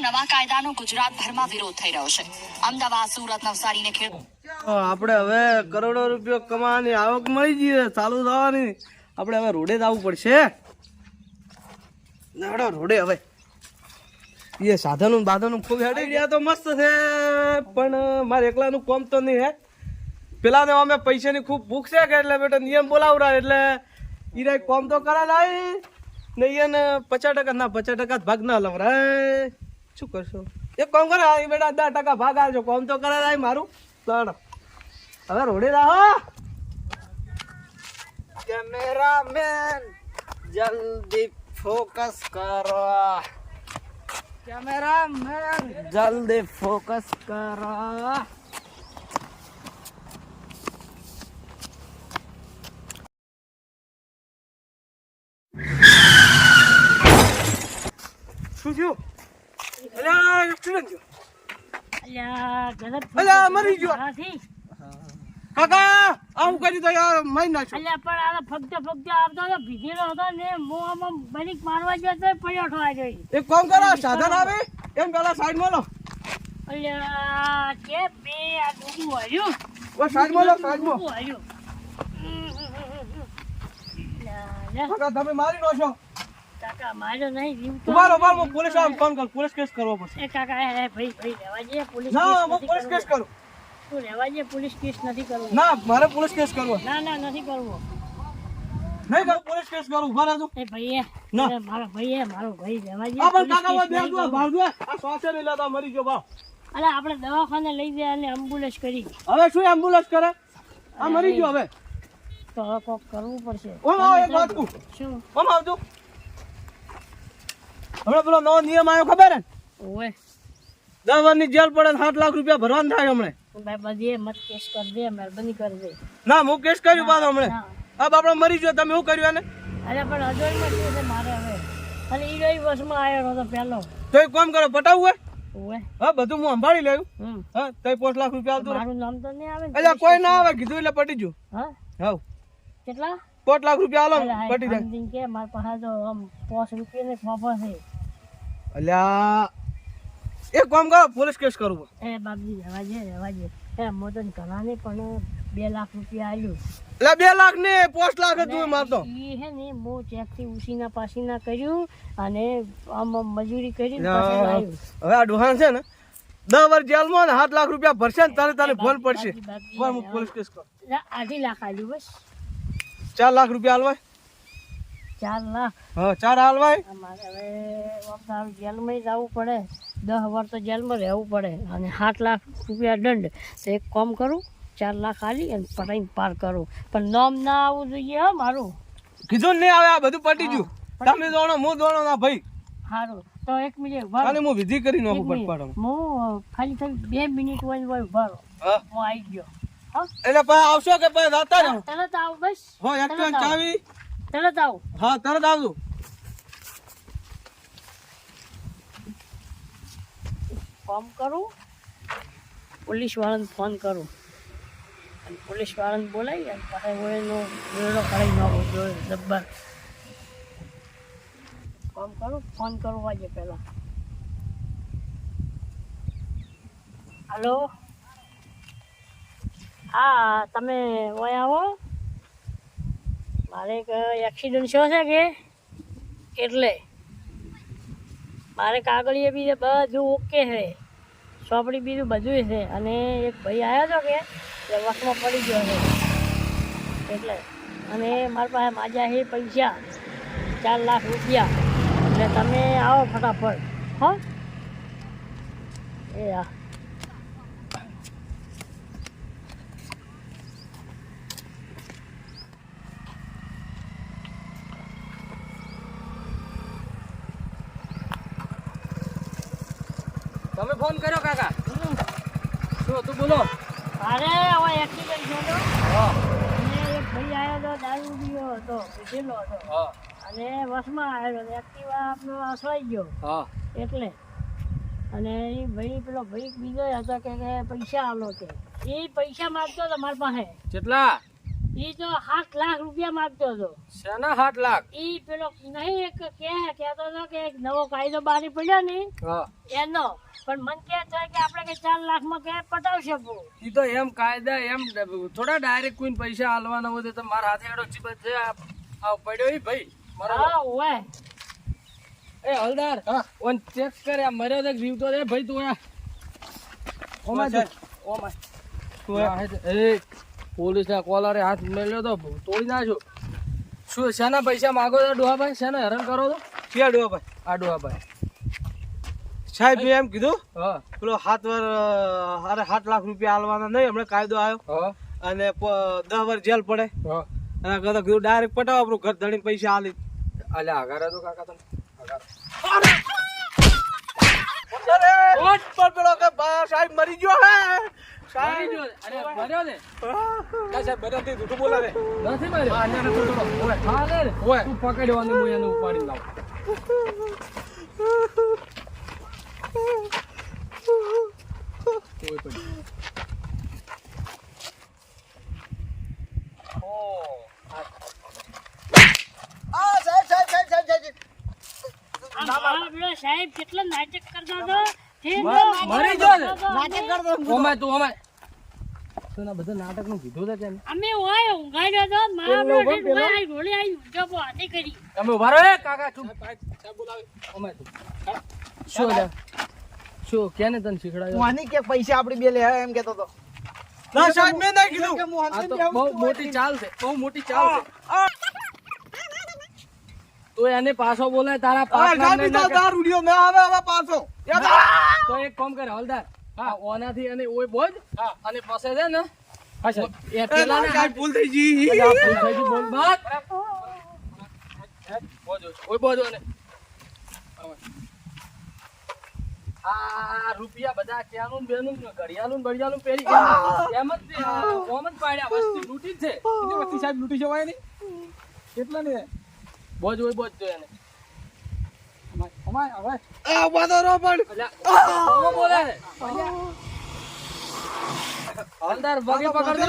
નવા કાયદાનો ગુજરાતભરમાં વિરોધ થઈ રહ્યો છે. અમદાવાદ સુરત નવસારી ખેડ આપણે હવે કરોડો રૂપિયો કમાવાની આવક મળી જઈએ ચાલુ થવાની. આપણે હવે રોડે જ આવવું પડશે. નાડો રોડે હવે. એ સાધનો બાધનો ખૂબ હેડી ગયા તો મસ્ત છે પણ મારે એકલાનું કોમ તો નહીં હે. પેલાને અમે પૈસાની ખૂબ ભૂખ છે કે એટલે બેટા નિયમ બોલાવરા એટલે ઈરે કોમ તો કરા લાય. ને એને પચાસ ટકા ના પચાસ ટકા ભાગ ના લવ રે શું કરશો? એક કોમ કરે આ બેટા દસ ટકા ભાગ આવજો કોમ તો કરા લાય મારું. ચાલો હવે રોડે રાહો. કેમેરામેન જલ્દી ફોકસ કરો. કેમેરામેન. જલ્દી ફોકસ કરો. શું થયું અલ્યા એક્સિડન્ટ થયો અલ્યા ગલત અલ્યા મરી ગયો મારાથી. કાકા આવું કરી તો યાર મારી નાખ્યો અલ્યા પણ આને ફગતે ફગતે આવતો હતો ભીગેલો હતો ને મોમાં આમાં મારવા ગયો તો પડ્યો ઠોવા જોઈ એક કામ કરો સાધન આવે એમ પેલા સાઈડમાં લો અલ્યા કે બે આ ડૂબું હર્યું ઓ સાઈડમાં લો સાઈડમાં હર્યું કાકા તમે મારી નો છો કાકા માર્યો નહીં જીવ તો ઊભા રહો, ઊભા રહો, હું પોલીસ વાળાને ફોન કર પોલીસ કેસ કરવો પડશે. એ કાકા એ ભાઈ ભાઈ રહેવા દે પોલીસ ના હું પોલીસ કેસ કરું. તું રહેવા દે પોલીસ કેસ નથી કરવો. ના મારે પોલીસ કેસ કરવો. ના ના નથી કરવો. નહીં કરું પોલીસ કેસ કરું ઊભા રહેજો. એ ભાઈ એ ના. મારો ભાઈ એ મારો ભાઈ રહેવા દે આપણ કાકા બે દો. દો આ શ્વાસે નહીં લેતા મરી ગયો બાપ. અરે આપણે દવાખાને લઈ ગયા અને એમ્બ્યુલન્સ કરી. હવે શું એમ્બ્યુલન્સ કરે? આ મરી ગયો હવે. તો કોક કરવું પડશે. ઓમ આવો એક વાત શું? ઓમ આવજો. હમણાં પેલો નવો નિયમ આવ્યો ખબર ને ઓવે. દસ વર્ષની જેલ પડે સાત લાખ રૂપિયા ભરવાનું થાય હમણે. ભાઈ મત કેસ કરી દે મહેરબાની કરી દે ના હું કેસ કર્યું પાછો હમણે. આ બાપડો મરી ગયો તમે શું કર્યું એને અરે પણ અજોડમાં શું છે મારે હવે? અને ઈ રહી વર્ષમાં આવ્યો હતો પહેલો. તો એક કામ કરો પટાવું હોય હા બધું હું સંભાળી લેવું હા તઈ પાંચ લાખ રૂપિયા આવતું મારું નામ તો નહીં આવે એટલે કોઈ ના આવે કીધું એટલે પટી ગયું. હા? હાવ. કેટલા? પાંચ લાખ રૂપિયા આલો પટી જાય. કે મારા પાસે તો આમ પાંચ રૂપિયા ને ખોફો છે. અલ્યા એક કામ કરો પોલીસ કેસ કરવું એ બાપજી રહેવા દે રહેવા દે. એ મોટો ઘણા ને પણ બે લાખ રૂપિયા આવ્યું એટલે બે લાખ ને પાંચ લાખ જોઈએ મારતો ઈ હે ને હું ચેકથી ઉસીના પાસીના કર્યું અને આમ મજૂરી કરી હવે આ ડોહાન છે ને દસ વર્ષ જેલમાં ને સાત લાખ રૂપિયા ભરશે ને તારે તારે ફોન પડશે. પોલીસ કેસ કર. અઢી લાખ આવ્યું બસ. ચાર લાખ રૂપિયા હાલવાય ચાર લાખ હા ચાર હાલવાય અમારે હવે આમ તો હવે જેલમાં જવું પડે. દસ વાર તો જેલમાં રહેવું પડે. અને સાત લાખ રૂપિયા દંડ. તો એક કામ કરું ચાર લાખ આલી અને પટાઈને પાર કરું. પણ નામ ના આવવું જોઈએ હા મારું. કીધું નહીં આવે આ બધું પટી ગયું. તમે દોણો હું દોણો ના ભાઈ. સારું તો એક મિનિટ ખાલી હું વિધિ કરી નાખું મિનિટ. હું ખાલી ખાલી બે મિનિટ હોય ભરો હોય હું. આવી ગયો. હા. એટલે પછી આવશો કે પછી જતા રહો તરત આવ બસ. હો એક ચાવી. તરત આવો. હા તરત આવજો. ફોન કરું. પોલીસ વાળાને ફોન કરું. અને પોલીસ વાળાને બોલાવી અને પાસે એનો દોરડો કાઢી નાખું જોડે જબ્બર. ફોન કરું ફોન કરું આજે પહેલાં. હલો? હા તમે ઓય આવો. મારે એક એક્સિડન્ટ થયો છે કે? એટલે. મારે કાગળીએ બી બધું ઓકે છે. ચોપડી બીજું બધું છે. અને એક ભાઈ આવ્યો હતો કે વખમાં પડી ગયો છે. એટલે. અને મારી પાસે માજા છે પૈસા. ચાર લાખ રૂપિયા. એટલે તમે આવો ફટાફટ. હો? એ હા તમે ફોન કર્યો કાકા. શું તું બોલો? અરે હવે એક્સિડન્ટ થયો અને એક ભાઈ આવ્યો હતો દારૂ પીયો હતો પીધેલો હતો. અને બસમાં આવ્યો હતો એક્ટિવા આપણો અસવાઈ ગયો. હા. એટલે. અને એ ભાઈ પેલો ભાઈ બીજો હતો કે કે પૈસા આલો કે. એ પૈસા માગતો હતો મારી પાસે. કેટલા? ઈ તો સાત લાખ રૂપિયા માંગતો હતો. શેના સાત લાખ? ઈ પેલો નહીં એક કે કહેતો હતો કે એક નવો કાયદો બારી પડ્યો ને હા. એનો. પણ મન કે છે કે આપણે કે ચાર લાખમાં કે પટાવી શકો? ઈ તો એમ કાયદા એમ થોડા ડાયરેક્ટ કોઈ પૈસા આલવાના હોય તો મારા હાથે એડો જીબત છે આ આ પડ્યો ઈ ભાઈ. મારો હા ઓય. એ હલદાર ઓન ચેક કરે આ મર્યો તો કે જીવતો રે ભાઈ તું આ ઓમાં તું. ઓમાં. એ પોલીસ ના કોલરે હાથ મેળ્યો તો તોડી નાખ્યો. શું શેના પૈસા માગો છો ડોહાભાઈ? શેના હેરાન કરો છો? ક્યાં ડોહાભાઈ? આ ડોહાભાઈ. સાહેબ મેં એમ કીધું હા. પેલો સાત વાર અરે સાત લાખ રૂપિયા આલવાના નહીં હમણાં કાયદો આવ્યો. હા. અને દસ વાર જેલ પડે. અને કદાચ કીધું ડાયરેક્ટ પટાવો આપણું ઘર ધણીને પૈસા આલી. અલ્યા આગારે તો કાકા તમે આગારે. ઓટ પર પેલો કે સાહેબ મરી ગયો હે. મરી અરે મર્યો ને. ના સાહેબ બધા થી જૂઠું બોલે નથી મર્યો. હા લે લે. તું પકડ્યો હું એને ઉપાડી લાવું. કોઈ પડી આ મારા પેલો સાહેબ કેટલા નાટક કરતો હતો? મરી તો ગયો ને? નાટક કરતો તું. ઓમાય તું બધા નાટકનું કીધું છે તેને અમે ઓય ઊંઘાડ્યો હતો મારા પેલો ઠીક ઓય આઈ ઘોડી હાથે કરી. તમે ઊભા રહો કાકા તું. ઓમાય તું. શું લે શું કેને તને શીખડાયો? વાની કે પૈસા આપડી બે લે એમ કેતો તો. ના સાહેબ મેં કીધું. તો બહુ મોટી ચાલ છે બહુ મોટી ચાલ છે. તો એને પાછો બોલે તારા આવે હવે પાછો યાદ આવે? તો એક કામ કરે હલદાર. હા ઓનાથી અને ઓય બોજ અને પાસે છે ને સાહેબ એ પેલા ના, સાહેબ ભૂલ થઈ ગઈ. બોલ બાત બોજો ઓય બોજો અને આ રૂપિયા બધા ક્યાંનું ને બેનું ને ઘડિયાળું ને બડિયાળું એમ જ ઓમ જ પાડ્યા. વસ્તી લૂંટી જ છે. સાહેબ લૂંટી જવાય નહીં. કેટલા ને બોજ હોય બોજ જોઈએ આ વાદો રો પણ. બોલે હલદાર વગે પકડ દે.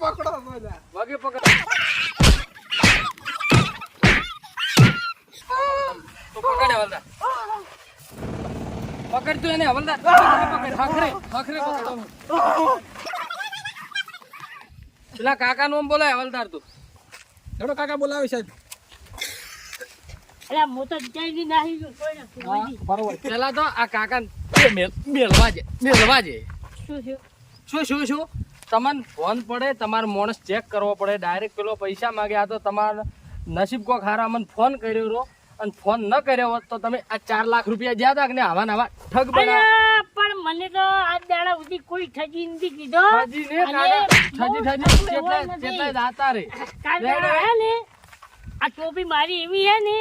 પકડો વગે પકડ. તો પકડે હવલદાર પકડ તું એને હવલદાર પકડ હખરે હખરે પકડ પેલા કાકા નું બોલાય હવલદાર તું. ચડો કાકા બોલાવે સાહેબ. અરે હું તો જઈ નાહી ગયો કોઈ નથી કોઈ નહીં. બરોબર. પેલા તો આ કાકા મેળવા છે મેળવા છે શું શું શું શું? તમને ફોન પડે તમારો માણસ ચેક કરવો પડે ડાયરેક્ટ પેલો પૈસા માગે આ તો તમારે નસીબ કોક હારા મને ફોન કર્યો રો અને ફોન ન કર્યો હોત તો તમે આ ચાર લાખ રૂપિયા જ્યાં હતા કે ને આવા નવા આવા ઠગ બના પણ મને તો આજ દાડા સુધી કોઈ ઠગી નથી કીધો. ઠગી ને ઠજી ઠગી કેટલા કેટલા દાતા રે. આ આ ટોપી મારી એવી હે ને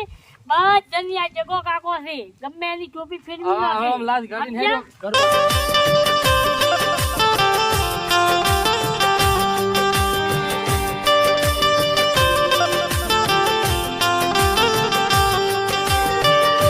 બધાની આ જગો કાકો છે ગમે એની ટોપી ફેરવી નાખે. લાજ કાઢીને હેડો કરો